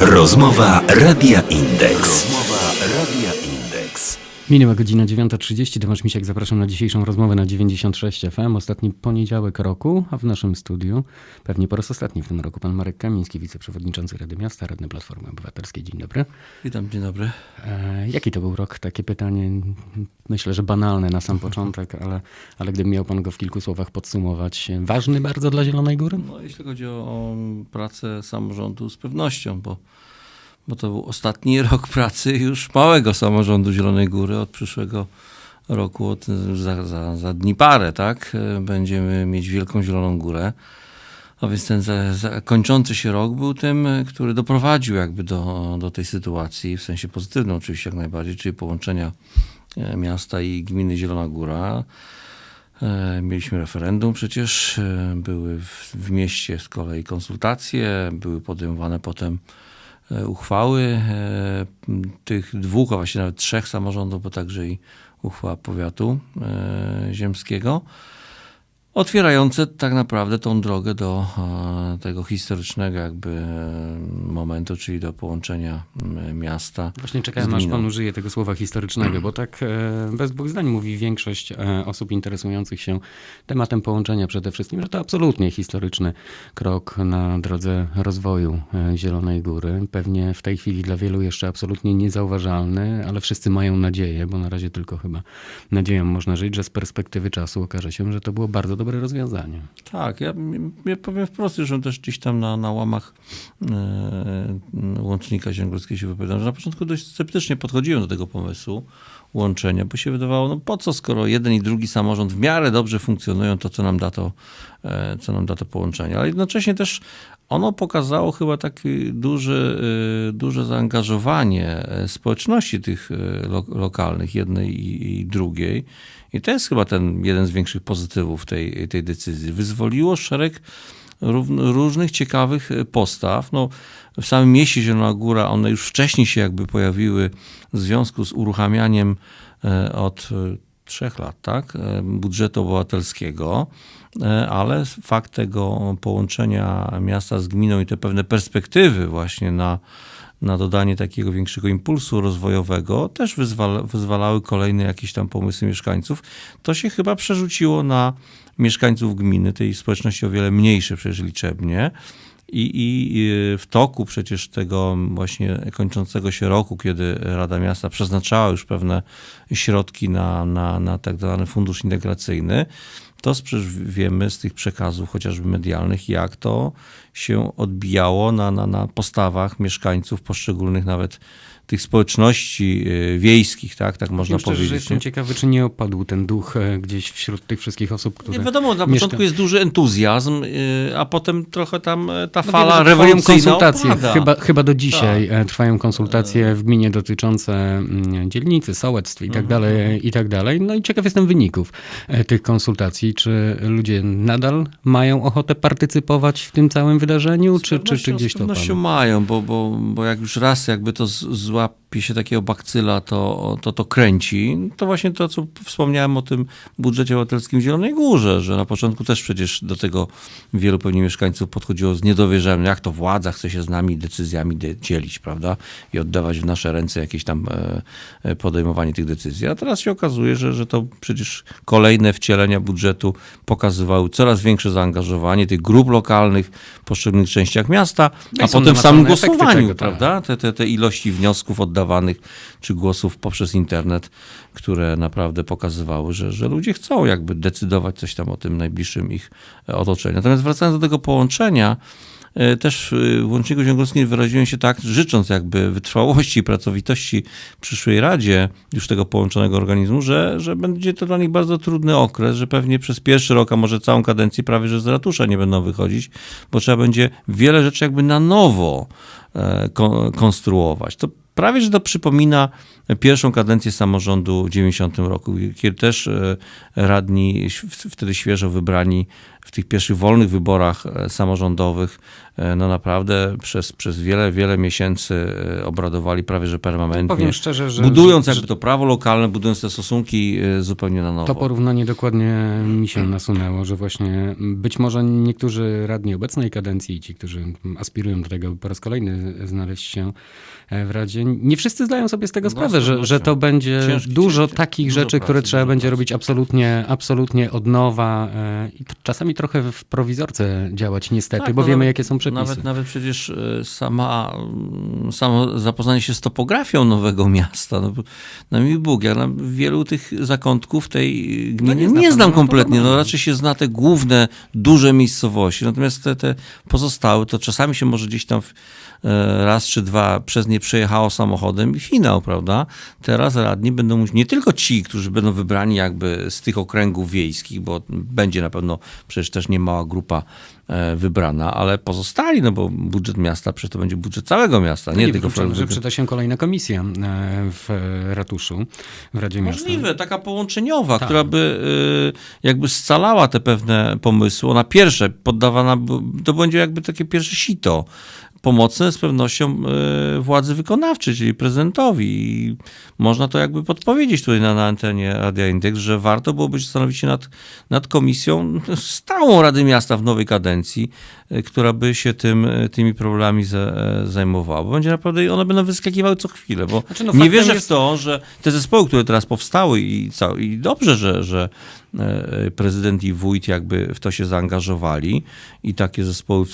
Rozmowa Radia Indeks. Minęła godzina 9.30. Tomasz Misiak, zapraszam na dzisiejszą rozmowę na 96 FM. Ostatni poniedziałek roku, a w naszym studiu, pewnie po raz ostatni w tym roku, pan Marek Kamiński, wiceprzewodniczący Rady Miasta, radny Platformy Obywatelskiej. Dzień dobry. Witam, dzień dobry. E, jaki to był rok? Takie pytanie, myślę, że banalne na sam początek, ale, ale gdyby miał pan go w kilku słowach podsumować. Ważny bardzo dla Zielonej Góry? No, jeśli chodzi o, o pracę samorządu, z pewnością, bo, bo to był ostatni rok pracy już małego samorządu Zielonej Góry. Od przyszłego roku, od, za, za, za dni parę, tak, e, będziemy mieć Wielką Zieloną Górę. A więc ten za, za, kończący się rok był tym, e, który doprowadził jakby do, do tej sytuacji, w sensie pozytywnym oczywiście jak najbardziej, czyli połączenia e, miasta i gminy Zielona Góra. Mieliśmy referendum przecież, były w, w mieście z kolei konsultacje, były podejmowane potem uchwały e, tych dwóch, a właściwie nawet trzech samorządów, bo także i uchwała powiatu e, ziemskiego, otwierające tak naprawdę tą drogę do e, tego historycznego jakby e, momentu, czyli do połączenia miasta Właśnie czekałem, aż pan użyje tego słowa historycznego, bo tak e, bez dwóch zdań mówi większość osób interesujących się tematem połączenia przede wszystkim, że to absolutnie historyczny krok na drodze rozwoju Zielonej Góry. Pewnie w tej chwili dla wielu jeszcze absolutnie niezauważalny, ale wszyscy mają nadzieję, bo na razie tylko chyba nadzieją można żyć, że z perspektywy czasu okaże się, że to było bardzo dobre rozwiązanie. Tak, ja, ja powiem wprost, że też gdzieś tam na, na łamach e, łącznika zielonogórskiego się wypowiadam, że na początku dość sceptycznie podchodziłem do tego pomysłu łączenia, bo się wydawało, no po co, skoro jeden i drugi samorząd w miarę dobrze funkcjonują, to co nam da to, e, co nam da to połączenie. Ale jednocześnie też ono pokazało chyba takie duże, e, duże zaangażowanie e, społeczności tych e, lo, lokalnych, jednej i, drugiej. I to jest chyba ten jeden z większych pozytywów tej, tej decyzji. Wyzwoliło szereg różnych ciekawych postaw. No, w samym mieście Zielona Góra one już wcześniej się jakby pojawiły w związku z uruchamianiem od trzech lat, tak, e, budżetu obywatelskiego, e, ale fakt tego połączenia miasta z gminą i te pewne perspektywy właśnie na, na dodanie takiego większego impulsu rozwojowego też wyzwala, wyzwalały kolejne jakieś tam pomysły mieszkańców. To się chyba przerzuciło na mieszkańców gminy, tej społeczności o wiele mniejszej przecież liczebnie. I, I w toku przecież tego właśnie kończącego się roku, kiedy Rada Miasta przeznaczała już pewne środki na, na, na tak zwany fundusz integracyjny, to przecież wiemy z tych przekazów chociażby medialnych, jak to się odbijało na, na, na postawach mieszkańców poszczególnych nawet tych społeczności y, wiejskich, tak, tak można Powiem szczerze, że powiedzieć. jestem nie? ciekawy, czy nie opadł ten duch e, gdzieś wśród tych wszystkich osób, które... Nie wiadomo, na mieszka- początku jest duży entuzjazm, y, a potem trochę tam y, ta No fala wiem, że trwają rewolucyjna konsultacje. opada. Chyba, chyba do dzisiaj Tak. e, trwają konsultacje w gminie dotyczące mm, dzielnicy, sołectw i Mhm, tak dalej, i tak dalej. No i ciekaw jestem wyników e, tych konsultacji. Czy ludzie nadal mają ochotę partycypować w tym całym wydarzeniu, Z czy, czy, czy pewnością- gdzieś Z to pewnością opadło? mają, bo, bo, bo jak już raz jakby to z- up się takiego bakcyla, to, to to kręci. To właśnie to, co wspomniałem o tym budżecie obywatelskim w Zielonej Górze, że na początku też przecież do tego wielu pewnie mieszkańców podchodziło z niedowierzaniem, jak to władza chce się z nami decyzjami de- dzielić, prawda? I oddawać w nasze ręce jakieś tam e, e, podejmowanie tych decyzji. A teraz się okazuje, że, że to przecież kolejne wcielenia budżetu pokazywały coraz większe zaangażowanie tych grup lokalnych w poszczególnych częściach miasta, No a potem w samym głosowaniu, tego, tak. prawda? Te, te, te ilości wniosków oddawanych czy głosów poprzez internet, które naprawdę pokazywały, że, że ludzie chcą jakby decydować coś tam o tym najbliższym ich e, otoczeniu. Natomiast wracając do tego połączenia, e, też e, w Łączniku Zielonogórskim wyraziłem się tak, życząc jakby wytrwałości i pracowitości przyszłej Radzie już tego połączonego organizmu, że, że będzie to dla nich bardzo trudny okres, że pewnie przez pierwszy rok, a może całą kadencję prawie, że z ratusza nie będą wychodzić, bo trzeba będzie wiele rzeczy jakby na nowo kon- konstruować. To prawie, że to przypomina pierwszą kadencję samorządu w 90 roku, kiedy też e, radni, wtedy świeżo wybrani w tych pierwszych wolnych wyborach e, samorządowych e, no naprawdę przez, przez wiele, wiele miesięcy e, obradowali prawie że permanentnie. Powiem szczerze, że... budując że, jakby to prawo lokalne, budując te stosunki zupełnie na nowo. To porównanie dokładnie mi się nasunęło, że właśnie być może niektórzy radni obecnej kadencji, ci, którzy aspirują do tego, by po raz kolejny znaleźć się w Radzie, nie wszyscy zdają sobie z tego sprawę, że, że to będzie Ciężki, dużo takich Dużo rzeczy, które pracy, trzeba dużo będzie pracy. robić absolutnie, absolutnie od nowa i to czasami trochę w prowizorce działać niestety, Tak, bo no wiemy nawet- jakie są przepisy. Nawet, nawet przecież e, sama, samo zapoznanie się z topografią nowego miasta. No, na mi Bóg, ja wielu tych zakątków tej gminy nie nie, zna znam no, kompletnie. No, raczej się zna te główne, duże miejscowości. Natomiast te, te pozostałe, to czasami się może gdzieś tam w, e, raz czy dwa przez nie przejechało samochodem i finał, prawda? Teraz radni będą musieli, nie tylko ci, którzy będą wybrani jakby z tych okręgów wiejskich, bo będzie na pewno przecież też niemała grupa e, wybrana, ale pozostali, no bo budżet miasta przecież to będzie budżet całego miasta, nie, nie tylko wykluczone, że przyda się kolejna komisja e, w ratuszu, w Radzie Miasta. Możliwe, taka połączeniowa, Tak. która by jakby scalała te pewne pomysły. Ona pierwsze poddawana, to będzie jakby takie pierwsze sito pomocne z pewnością y, władzy wykonawczej, czyli prezydentowi. I można to jakby podpowiedzieć tutaj na, na antenie Radia Indeks, że warto byłoby zastanowić się nad, nad komisją stałą Rady Miasta w nowej kadencji, y, która by się tym, y, tymi problemami za, e, zajmowała. Bo będzie naprawdę, one będą wyskakiwały co chwilę, bo Znaczy, no, nie wierzę jest- w to, że te zespoły, które teraz powstały i, i dobrze, że, że e, prezydent i wójt jakby w to się zaangażowali i takie zespoły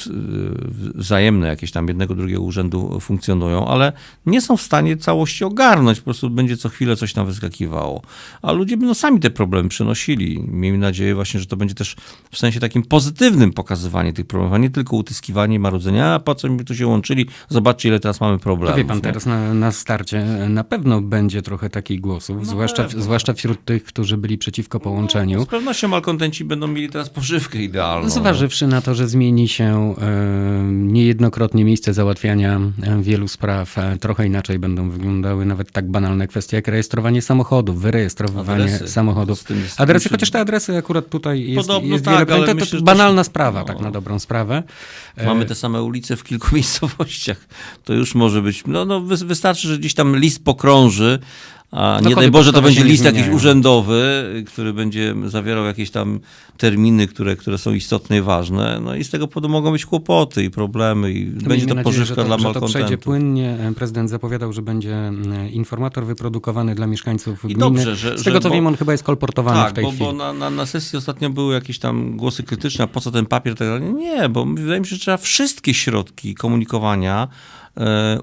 wzajemne jakieś tam jednego, drugiego urzędu funkcjonują, ale nie są w stanie całości ogarnąć, po prostu będzie co chwilę coś tam wyskakiwało. A ludzie będą sami te problemy przynosili. Miejmy nadzieję właśnie, że to będzie też w sensie takim pozytywnym pokazywanie tych problemów, a nie tylko utyskiwanie i marudzenie, a po co mi tu się łączyli, zobaczcie ile teraz mamy To problemów. wie pan, nie? teraz na, na starcie na pewno będzie trochę takich głosów, zwłaszcza, pewno. zwłaszcza wśród tych, którzy byli przeciwko połączeniu. Z pewnością malkontenci będą mieli teraz pożywkę idealną. Zważywszy na to, że zmieni się e, niejednokrotnie miejsce załatwiania e, wielu spraw, e, trochę inaczej będą wyglądały nawet tak banalne kwestie jak rejestrowanie samochodów, wyrejestrowanie Adresy. samochodów. Z tym- z tym Adresy, chociaż te adresy akurat tutaj jest, Podobno jest tak, wiele. ale To, myślę, to banalna sprawa, no. tak na dobrą sprawę. Mamy te same ulice w kilku miejscowościach. To już może być. No, no wy- wystarczy, że gdzieś tam list pokrąży. A nie daj Boże, to będzie list jakiś urzędowy, który będzie zawierał jakieś tam terminy, które, które są istotne i ważne. No i z tego powodu mogą być kłopoty i problemy i To będzie to nadzieję, pożywka że to, dla że to przejdzie płynnie. Prezydent zapowiadał, że będzie e, informator wyprodukowany dla mieszkańców I gminy. dobrze, że- Z tego że- co bo- wiem, on chyba jest kolportowany w Tak, tej bo, chwili. bo na, na, na sesji ostatnio były jakieś tam głosy krytyczne, a po co ten papier? Tak dalej. Nie, bo wydaje mi się, że trzeba wszystkie środki komunikowania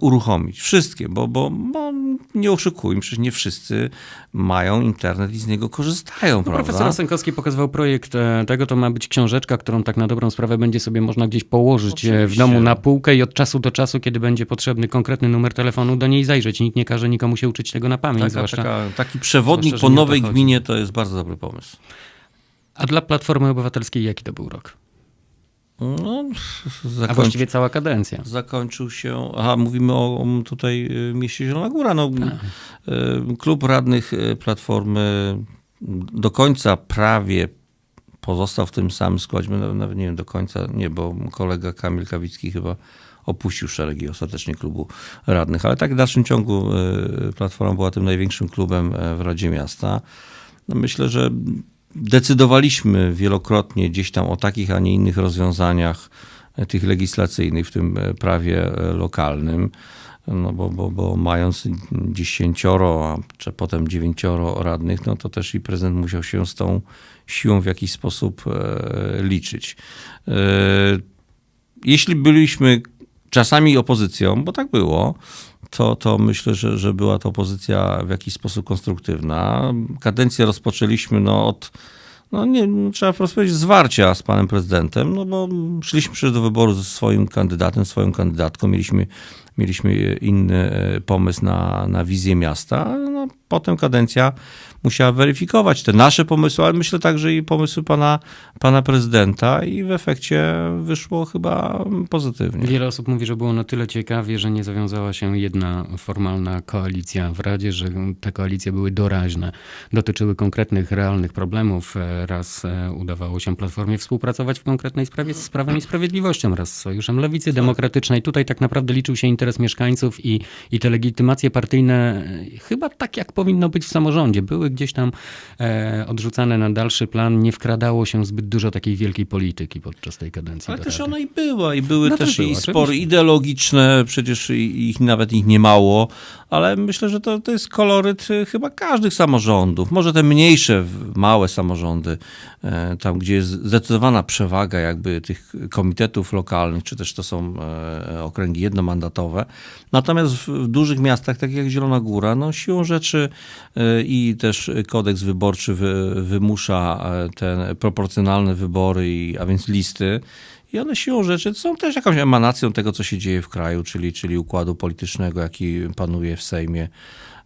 uruchomić. Wszystkie, bo, bo, bo nie oszukujmy, przecież nie wszyscy mają internet i z niego korzystają, No, prawda? profesor Sękowski pokazywał projekt e, tego, to ma być książeczka, którą tak na dobrą sprawę będzie sobie można gdzieś położyć e, w Oczywiście. domu na półkę i od czasu do czasu, kiedy będzie potrzebny konkretny numer telefonu, do niej zajrzeć. Nikt nie każe nikomu się uczyć tego na pamięć, Taka, zwłaszcza. taka, taki przewodnik zwłaszcza, po to nowej chodzi. gminie to jest bardzo dobry pomysł. A dla Platformy Obywatelskiej jaki to był rok? No, A zakończy, właściwie cała kadencja. zakończył się. Aha, mówimy o, o tutaj y, mieście Zielona Góra. No, y, klub radnych y, Platformy do końca prawie pozostał w tym samym składzie. Nawet, nie wiem do końca, nie, bo kolega Kamil Kawicki chyba opuścił szeregi ostatecznie klubu radnych, ale tak w dalszym ciągu Platforma była tym największym klubem e, w Radzie Miasta. No myślę, że decydowaliśmy wielokrotnie gdzieś tam o takich, a nie innych rozwiązaniach e, tych legislacyjnych, w tym e, prawie e, lokalnym. No bo, bo, bo mając dziesięcioro, a czy potem dziewięcioro radnych, no to też i prezydent musiał się z tą siłą w jakiś sposób liczyć. Jeśli byliśmy czasami opozycją, bo tak było, to, to myślę, że, że była to opozycja w jakiś sposób konstruktywna. Kadencję rozpoczęliśmy no, od, no nie, trzeba wprost powiedzieć, zwarcia z panem prezydentem, no bo szliśmy przecież do wyboru ze swoim kandydatem, swoją kandydatką, mieliśmy, mieliśmy inny e, pomysł na, na wizję miasta, no potem kadencja musiała weryfikować te nasze pomysły, ale myślę także i pomysły pana, pana prezydenta i w efekcie wyszło chyba pozytywnie. Wiele osób mówi, że było na tyle ciekawie, że nie zawiązała się jedna formalna koalicja w Radzie, że te koalicje były doraźne, dotyczyły konkretnych, realnych problemów. E, Raz e, udawało się Platformie współpracować w konkretnej sprawie z Prawem i Sprawiedliwością, raz z Sojuszem Lewicy Demokratycznej. Tutaj tak naprawdę liczył się interes mieszkańców i, i te legitymacje partyjne, e, chyba tak jak powinno być w samorządzie, były gdzieś tam e, odrzucane na dalszy plan. Nie wkradało się zbyt dużo takiej wielkiej polityki podczas tej kadencji. Ale też Rady. ona i była, i były No też była, i oczywiście. spory ideologiczne, przecież ich nawet ich nie mało, ale myślę, że to, to jest koloryt y, chyba każdych samorządów. Może te mniejsze, małe samorządy, e, tam gdzie jest zdecydowana przewaga jakby tych komitetów lokalnych, czy też to są e, okręgi jednomandatowe. Natomiast w, dużych miastach, tak jak Zielona Góra, no siłą rzeczy e, i też kodeks wyborczy wy, wymusza e, te proporcjonalne wybory, a więc listy, i one siłą rzeczy są też jakąś emanacją tego, co się dzieje w kraju, czyli, czyli układu politycznego, jaki panuje w Sejmie.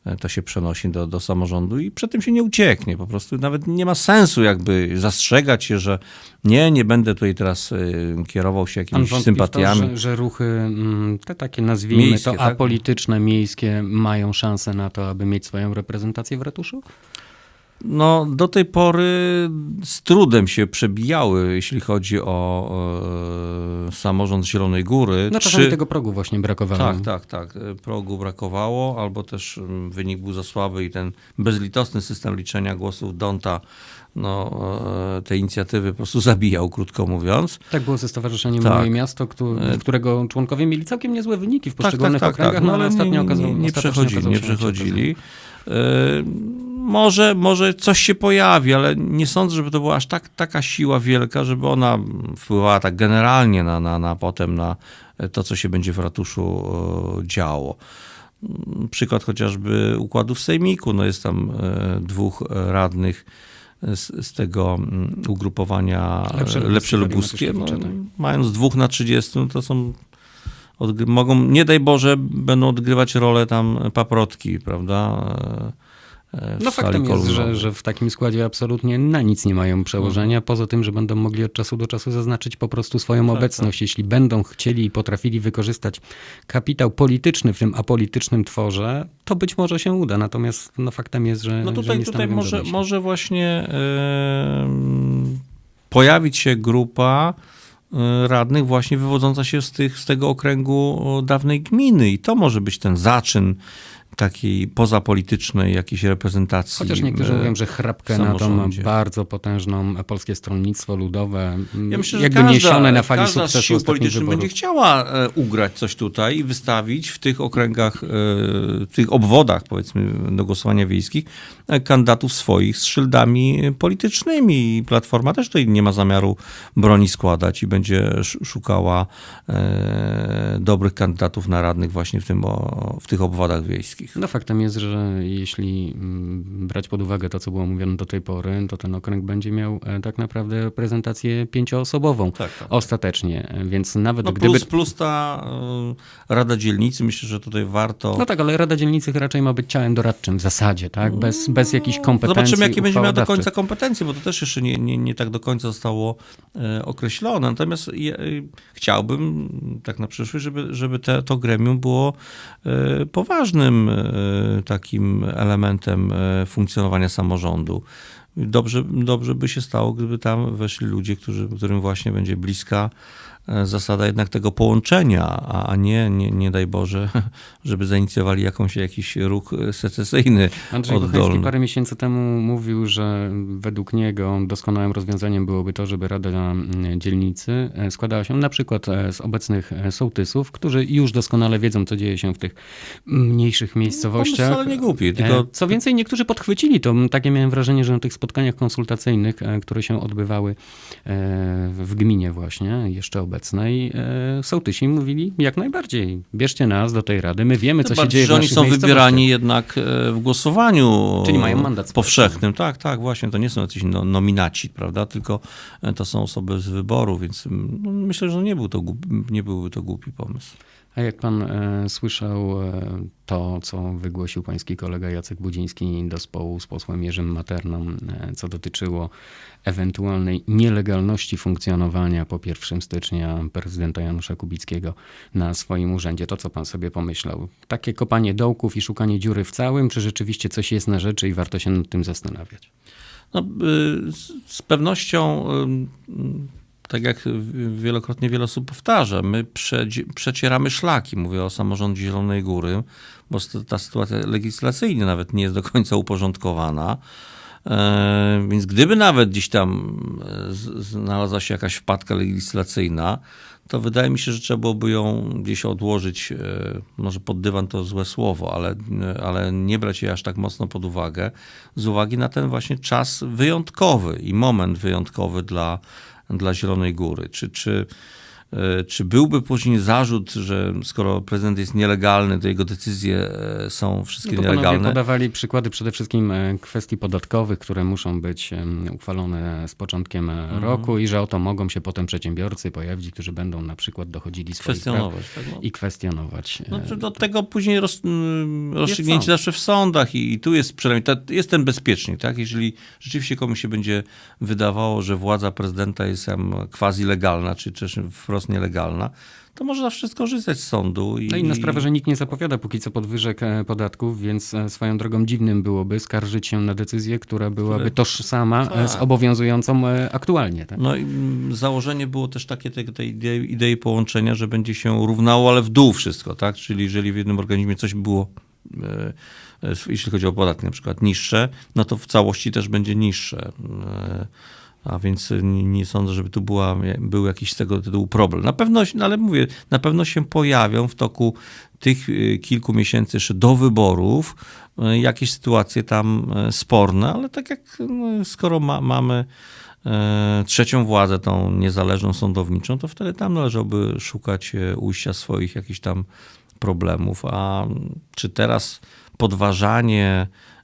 E, To się przenosi do, do samorządu i przed tym się nie ucieknie. Po prostu nawet nie ma sensu jakby zastrzegać się, że nie, nie będę tutaj teraz y, kierował się jakimiś sympatiami. To, że, że ruchy, mm, te takie nazwijmy Miejskie, to tak? apolityczne, miejskie, mają szansę na to, aby mieć swoją reprezentację w ratuszu? No, do tej pory z trudem się przebijały, jeśli chodzi o e, samorząd Zielonej Góry. No czasami Trzy- tego progu właśnie brakowało. Tak, tak, tak. E, Progu brakowało, albo też mm, wynik był za słaby i ten bezlitosny system liczenia głosów Donta no, e, te inicjatywy po prostu zabijał, krótko mówiąc. Tak było ze Stowarzyszeniem Tak. Moje Miasto, któego, którego członkowie mieli całkiem niezłe wyniki w Tak, tak, poszczególnych tak, okręgach, tak. no ale ostatnio nie, okazało nie, nie przechodzili, nie przechodzili. E, Może, może coś się pojawi, ale nie sądzę, żeby to była aż tak, taka siła wielka, żeby ona wpływała tak generalnie na, na, na potem na to, co się będzie w ratuszu e, działo. Mm, Przykład chociażby układu w Sejmiku. No jest tam e, dwóch e, radnych z, z tego mm, ugrupowania Lepsze Lepsze, Lubuskie. No, tak. mając dwóch na 30, no to są mogą, nie daj Boże, będą odgrywać rolę tam paprotki, prawda? E, e, w No faktem jest, że, że w takim składzie absolutnie na nic nie mają przełożenia, poza tym, że będą mogli od czasu do czasu zaznaczyć po prostu swoją Tak, obecność. Jeśli będą chcieli i potrafili wykorzystać kapitał polityczny w tym apolitycznym tworze, to być może się uda. Natomiast no, faktem jest, że, No że tutaj, nie tutaj może, może właśnie em, pojawić się grupa e, radnych właśnie wywodząca się z, tych, z tego okręgu o, dawnej gminy i to może być ten zaczyn takiej pozapolitycznej jakiejś reprezentacji. Chociaż niektórzy e, mówią, że chrapkę na to ma bardzo potężną Polskie Stronnictwo Ludowe, Ja myślę, że jakby każda, niesione na fali każda z sukcesu sił politycznych wyborów. będzie chciała e, ugrać coś tutaj i wystawić w tych okręgach, e, w tych obwodach, powiedzmy, do głosowania wiejskich, kandydatów swoich z szyldami politycznymi. Platforma też tutaj nie ma zamiaru broni składać i będzie sz- szukała dobrych kandydatów na radnych właśnie w, tym, w tych obwodach wiejskich. No faktem jest, że jeśli mm, brać pod uwagę to, co było mówione do tej pory, to ten okręg będzie miał e, tak naprawdę reprezentację pięcioosobową Tak, tak. ostatecznie, E, więc nawet No gdyby... plus, plus ta e, Rada Dzielnicy, myślę, że tutaj warto... No tak, ale Rada Dzielnicy raczej ma być ciałem doradczym w zasadzie, tak? Bez, bez jakichś kompetencji Zobaczymy, jakie będzie miał do końca kompetencje, bo to też jeszcze nie, nie, nie tak do końca zostało określone. Natomiast ja, chciałbym, tak na przyszłość, żeby, żeby te, to gremium było poważnym takim elementem e, funkcjonowania samorządu. Dobrze, dobrze by się stało, gdyby tam weszli ludzie, którzy, którym właśnie będzie bliska e, zasada jednak tego połączenia, a, nie, nie, nie daj Boże, żeby zainicjowali jakąś, jakiś ruch e, secesyjny Andrzej oddolny. parę miesięcy temu mówił, że według niego doskonałym rozwiązaniem byłoby to, żeby Rada mm, Dzielnicy e, składała się na przykład e, z obecnych e, sołtysów, którzy już doskonale wiedzą, co dzieje się w tych mniejszych miejscowościach. Pomysł wcale nie głupi, E, tylko Co więcej, niektórzy podchwycili to. Takie miałem wrażenie, że na tych spotkaniach konsultacyjnych, e, które się odbywały e, w gminie właśnie, jeszcze obecnie, obecnej, e, sołtysi mówili jak najbardziej, bierzcie nas do tej rady, my wiemy, co się dzieje w że oni naszych są wybierani jednak e, w głosowaniu Czyli mają mandat powszechnym. Tak, tak, właśnie. To nie są jacyś no, nominaci, prawda? Tylko e, to są osoby z wyboru, więc mm, no, myślę, że nie, był to głupi, nie byłby to głupi pomysł. A jak pan e, słyszał e, to, co wygłosił pański kolega Jacek Budziński do społu z posłem Jerzym Materną, e, co dotyczyło ewentualnej nielegalności funkcjonowania po 1 stycznia prezydenta Janusza Kubickiego na swoim urzędzie, to co pan sobie pomyślał? Takie kopanie dołków i szukanie dziury w całym, czy rzeczywiście coś jest na rzeczy i warto się nad tym zastanawiać? No, y, z, pewnością, y, tak jak wielokrotnie wiele osób powtarza, my przecieramy szlaki. Mówię o samorządzie Zielonej Góry, bo ta sytuacja legislacyjnie nawet nie jest do końca uporządkowana. E, Więc gdyby nawet gdzieś tam e, znalazła się jakaś wpadka legislacyjna, to wydaje mi się, że trzeba byłoby ją gdzieś odłożyć, e, może pod dywan to złe słowo, ale, ale nie brać jej aż tak mocno pod uwagę, z uwagi na ten właśnie czas wyjątkowy i moment wyjątkowy dla, dla Zielonej Góry. Czy, czy, czy byłby później zarzut, że skoro prezydent jest nielegalny, to jego decyzje e, są wszystkie No to nielegalne? podawali przykłady przede wszystkim e, kwestii podatkowych, które muszą być uchwalone z początkiem e, Mhm. roku i że oto mogą się potem przedsiębiorcy pojawić, którzy będą na przykład dochodzili swoich praw. Tak? No. i kwestionować. e, No, to do tego później roz, rozstrzygnięcie zawsze w sądach i, i tu jest przynajmniej, to jest ten bezpiecznik, tak? Jeżeli rzeczywiście komuś się będzie wydawało, że władza prezydenta jest quasi legalna, czy też wprost nielegalna, to może zawsze skorzystać z sądu. I, No inna sprawa, że nikt nie zapowiada póki co podwyżek e, podatków, więc e, swoją drogą dziwnym byłoby skarżyć się na decyzję, która byłaby tożsama e, z Tak. obowiązującą e, aktualnie. Tak? No i założenie było też takie tej, tej idei, idei połączenia, że będzie się równało, ale w dół wszystko, tak? Czyli jeżeli w jednym organizmie coś było, jeśli chodzi o podatki na przykład, niższe, no to w całości też będzie niższe. E, a więc nie, nie sądzę, żeby tu była, był jakiś z tego tytułu problem. Na pewno, no ale mówię, na pewno się pojawią w toku tych e, kilku miesięcy jeszcze do wyborów e, jakieś sytuacje tam e, sporne, ale tak jak no, skoro ma, mamy e, trzecią władzę, tą niezależną sądowniczą, to wtedy tam należałoby szukać e, ujścia swoich jakichś tam problemów. A czy teraz podważanie e,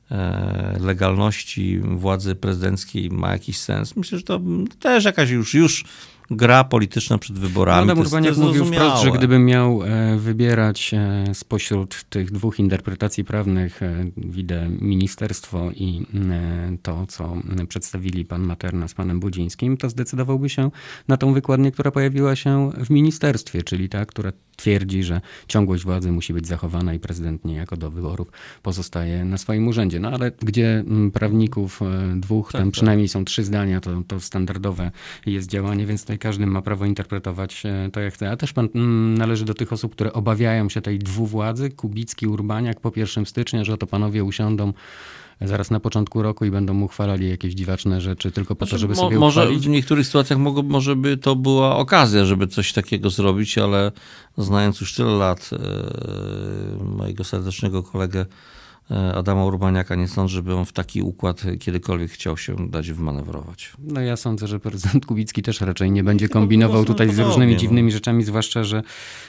legalności władzy prezydenckiej ma jakiś sens? Myślę, że to też jakaś już, już gra polityczna przed wyborami. Adam to to Urbaniak mówił wprost, że zrozumiałe. gdyby miał e, wybierać e, spośród tych dwóch interpretacji prawnych, e, widzę ministerstwo i e, to, co przedstawili pan Materna z panem Budzińskim, to zdecydowałby się na tą wykładnię, która pojawiła się w ministerstwie, czyli ta, która twierdzi, że ciągłość władzy musi być zachowana i prezydent niejako do wyborów pozostaje na swoim urzędzie. No ale gdzie m, prawników dwóch, Tak, tam tak. przynajmniej są trzy zdania, to, to standardowe jest działanie, więc tutaj każdy ma prawo interpretować e, to jak chce. A też pan mm, należy do tych osób, które obawiają się tej dwuwładzy, Kubicki, Urbaniak po 1 stycznia, że oto panowie usiądą zaraz na początku roku i będą uchwalali jakieś dziwaczne rzeczy tylko po to, żeby Znaczy, sobie może uchwalić. w niektórych sytuacjach mogło, może by to była okazja, żeby coś takiego zrobić, ale znając już tyle lat e, mojego serdecznego kolegę e, Adama Urbaniaka, nie sądzę, żeby on w taki układ kiedykolwiek chciał się dać wmanewrować. No ja sądzę, że prezydent Kubicki też raczej nie będzie Chyba kombinował tutaj z różnymi no. dziwnymi rzeczami, zwłaszcza, że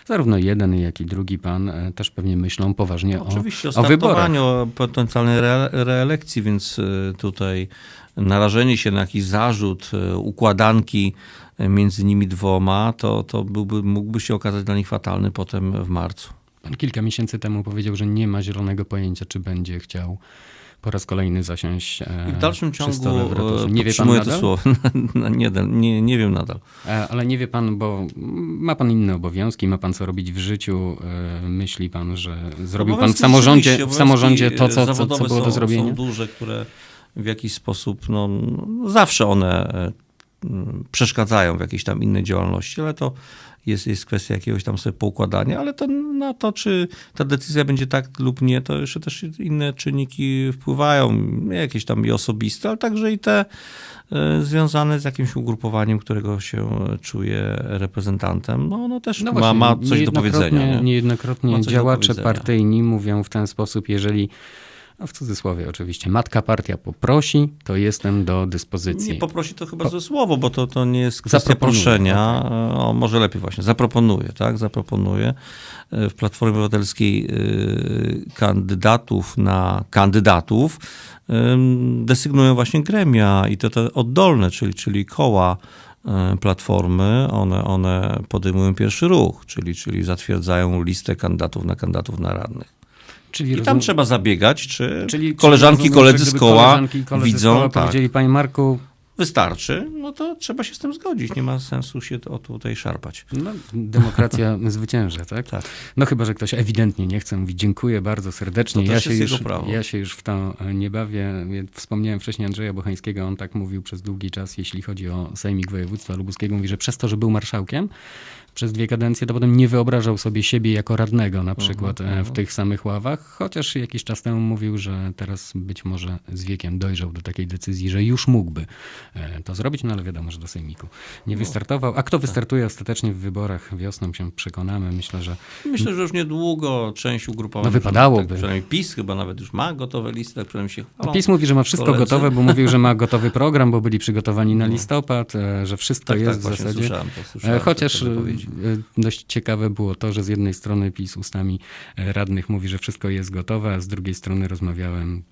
zarówno jeden, jak i drugi pan e, też pewnie myślą poważnie o, Oczywiście o o wyborach. startowaniu, o potencjalnej re- reelekcji, więc e, tutaj narażenie się na jakiś zarzut e, układanki e, między nimi dwoma, to, to byłby, mógłby się okazać dla nich fatalny potem w marcu. Pan kilka miesięcy temu powiedział, że nie ma zielonego pojęcia, czy będzie chciał po raz kolejny zasiąść e, I w dalszym ciągu w e, Nie wie pan nadal? to słowo. Nie, nie, nie wiem nadal. E, Ale nie wie pan, bo ma pan inne obowiązki, ma pan co robić w życiu. Myśli pan, że zrobił pan w Obowiązki samorządzie, w samorządzie to, obowiązki, co, co, co było do są, zrobienia? Są duże, które w jakiś sposób, no, no zawsze one przeszkadzają w jakiejś tam innej działalności, ale to jest, jest kwestia jakiegoś tam sobie poukładania, ale to na to, czy ta decyzja będzie tak lub nie, to jeszcze też inne czynniki wpływają, jakieś tam i osobiste, ale także i te e, związane z jakimś ugrupowaniem, którego się czuje reprezentantem, no, no też No ma, właśnie, ma coś do powiedzenia. Nie? Niejednokrotnie Ma działacze powiedzenia. partyjni mówią w ten sposób, jeżeli A w cudzysłowie oczywiście. Matka partia poprosi, to jestem do dyspozycji. Nie poprosi to chyba złe słowo, bo to, to nie jest kwestia proszenia. O, może lepiej właśnie, zaproponuje, tak? Zaproponuje. E, W Platformie Obywatelskiej y, kandydatów na kandydatów ym, desygnują właśnie gremia i to te oddolne, czyli, czyli koła y, Platformy, one, one podejmują pierwszy ruch, czyli, czyli zatwierdzają listę kandydatów na kandydatów na radnych. Czyli I rozum- tam trzeba zabiegać, czy czyli koleżanki, czyli koledzy rozumiem, z koła koleżanki koledzy z widzą, koła tak, powiedzieli, panie Marku, wystarczy, no to trzeba się z tym zgodzić. Nie ma sensu się o tutaj szarpać. no, demokracja zwycięży, tak? Tak. No chyba, że ktoś ewidentnie nie chce, mówi dziękuję bardzo serdecznie. To ja, się już, ja się już w to e, nie bawię. Wspomniałem wcześniej Andrzeja Bochańskiego, on tak mówił przez długi czas, jeśli chodzi o Sejmik Województwa Lubuskiego. Mówi, że przez to, że był marszałkiem przez dwie kadencje, to potem nie wyobrażał sobie siebie jako radnego na przykład e, w tych samych ławach, chociaż jakiś czas temu mówił, że teraz być może z wiekiem dojrzał do takiej decyzji, że już mógłby to zrobić, no ale wiadomo, że do Sejmiku nie wystartował. A kto wystartuje ostatecznie w wyborach wiosną się przekonamy. Myślę, że Myślę, że już niedługo część ugrupowań, No wypadałoby. Tak, przynajmniej PiS chyba nawet już ma gotowe listy, tak przynajmniej się chwalą. PiS mówi, że ma wszystko koledzy. gotowe, bo mówił, że ma gotowy program, bo byli przygotowani na listopad, e, że wszystko tak, jest tak, w zasadzie. słyszałem to, słyszałem E, te- Chociaż e, e, dość ciekawe było to, że z jednej strony PiS ustami e, radnych mówi, że wszystko jest gotowe, a z drugiej strony rozmawiałem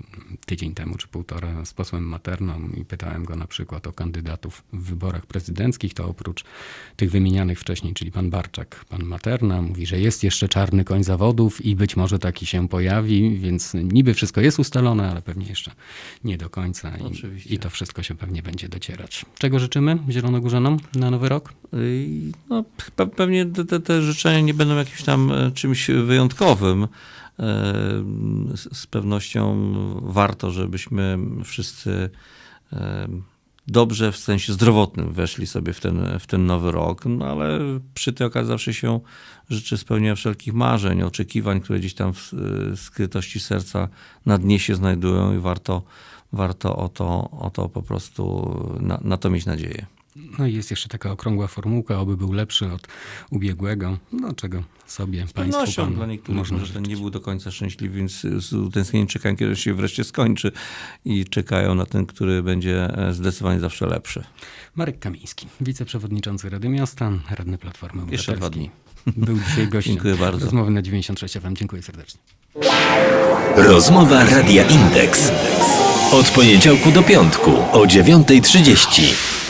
tydzień temu czy półtora z posłem Materną i pytałem go na przykład o kandydatów w wyborach prezydenckich, to oprócz tych wymienianych wcześniej, czyli pan Barczak, pan Materna, mówi, że jest jeszcze czarny koń zawodów i być może taki się pojawi, więc niby wszystko jest ustalone, ale pewnie jeszcze nie do końca i, i to wszystko się pewnie będzie docierać. Czego życzymy Zielonogórzanom na nowy rok? No, pe- pewnie te, te, życzenia nie będą jakimś tam e, czymś wyjątkowym. E, Z, z pewnością warto, żebyśmy wszyscy e, dobrze w sensie zdrowotnym weszli sobie w ten, w ten nowy rok, no ale przy tej okazji zawsze się życzy spełnienia wszelkich marzeń, oczekiwań, które gdzieś tam w e, skrytości serca na dnie się znajdują i warto, warto o, to, o to po prostu na, na to mieć nadzieję. No i jest jeszcze taka okrągła formułka, oby był lepszy od ubiegłego, no czego sobie Z państwu dla niektórych można może ten nie był do końca szczęśliwy, więc z utęsknieniem czekają, kiedy się wreszcie skończy i czekają na ten, który będzie e, zdecydowanie zawsze lepszy. Marek Kamiński, wiceprzewodniczący Rady Miasta, radny Platformy Jeszcze dwa Obywatelskiej. Był dzisiaj gościem Dziękuję bardzo. rozmowy na 96 FM. Dziękuję serdecznie. Rozmowa Radia Indeks. Od poniedziałku do piątku o 9.30.